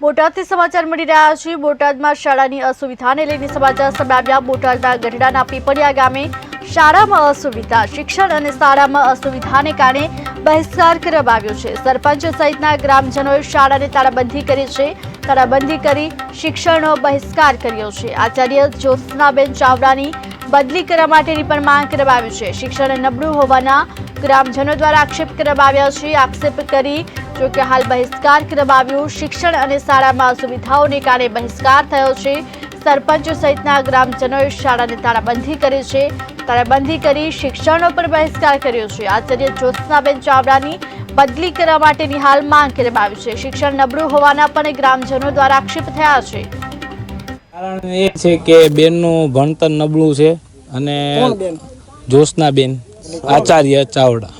બોટાદથી સમાચાર મળી રહ્યા છે. બોટાદમાં શાળાની અસુવિધાને લઈને સમાચાર સામે આવ્યા બોટાદના ગઢડાના પીપળિયા ગામે શાળામાં અસુવિધા. શિક્ષણ અને શાળામાં અસુવિધાને કારણે બહિષ્કાર કરવામાં આવ્યો છે. સરપંચ સહિતના ગ્રામજનોએ શાળાને તાળાબંધી કરી છે. તાળાબંધી કરી શિક્ષણનો બહિષ્કાર કર્યો છે. આચાર્ય જ્યોત્સનાબેન ચાવડાની બદલી કરવા માટેની પણ માંગ કરવામાં આવી છે. શિક્ષણ નબળું હોવાના ગ્રામજનો દ્વારા આક્ષેપ કરવામાં આવ્યા છે. આક્ષેપ કરી જો કે હાલ બહિષ્કાર કરવામાં આવ્યો શિક્ષણ અને શાળામાં સુવિધાઓને કારણે બહિષ્કાર થયો છે. સરપંચ સહિતના ગ્રામજનોએ શાળાને તાળાબંધી કરી છે. તાળાબંધી કરી શિક્ષણનો પણ બહિષ્કાર કર્યો છે. આચાર્ય જ્યોત્સનાબેન ચાવડાની બદલી કરવા માટેની હાલ માંગ કરવામાં આવી છે. શિક્ષણ નબળું હોવાના પણ ગ્રામજનો દ્વારા આક્ષેપ થયા છે. કારણ એ છે કે બેનનું ભણતર નબળું છે અને જ્યોત્સનાબેન આચાર્ય ચાવડા.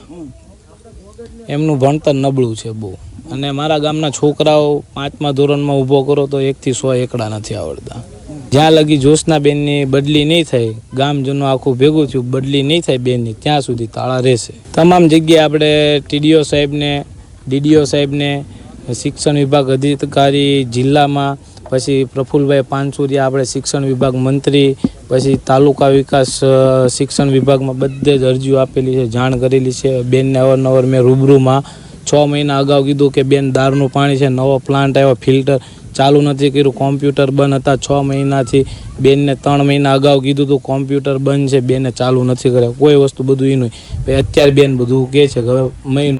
એમનું ભણતર નબળું છે બહુ. અને મારા ગામના છોકરાઓ પાંચમા ધોરણમાં ઊભો કરો તો એકથી સો એકડા નથી આવડતા. જ્યાં લગી જ્યોત્સનાબેનની બદલી નહીં થાય, ગામજનો આખું ભેગું થયું, બદલી નહીં થાય બેનની, ત્યાં સુધી તાળા રહેશે. તમામ જગ્યાએ આપણે ટીડીઓ સાહેબને, ડીડીઓ સાહેબને, શિક્ષણ વિભાગ અધિકારી જિલ્લામાં પછી પ્રફુલભાઈ પાનસુરિયા, આપણે શિક્ષણ વિભાગ મંત્રી, પછી તાલુકા વિકાસ શિક્ષણ વિભાગમાં બધે જ અરજીઓ આપેલી છે, જાણ કરેલી છે. બેનને અવારનવાર મેં રૂબરૂમાં છ મહિના અગાઉ કીધું કે બેન દારનું પાણી છે, નવો પ્લાન્ટ આવ્યો, ફિલ્ટર ચાલુ નથી કર્યું, કોમ્પ્યુટર બંધ હતા. છ મહિનાથી બેનને ત્રણ મહિના અગાઉ કીધું હતું કોમ્પ્યુટર બંધ છે, બેને ચાલુ નથી કર્યા. કોઈ વસ્તુ બધું એનું નહીં. અત્યારે બેન બધું કહે છે કે મહિનો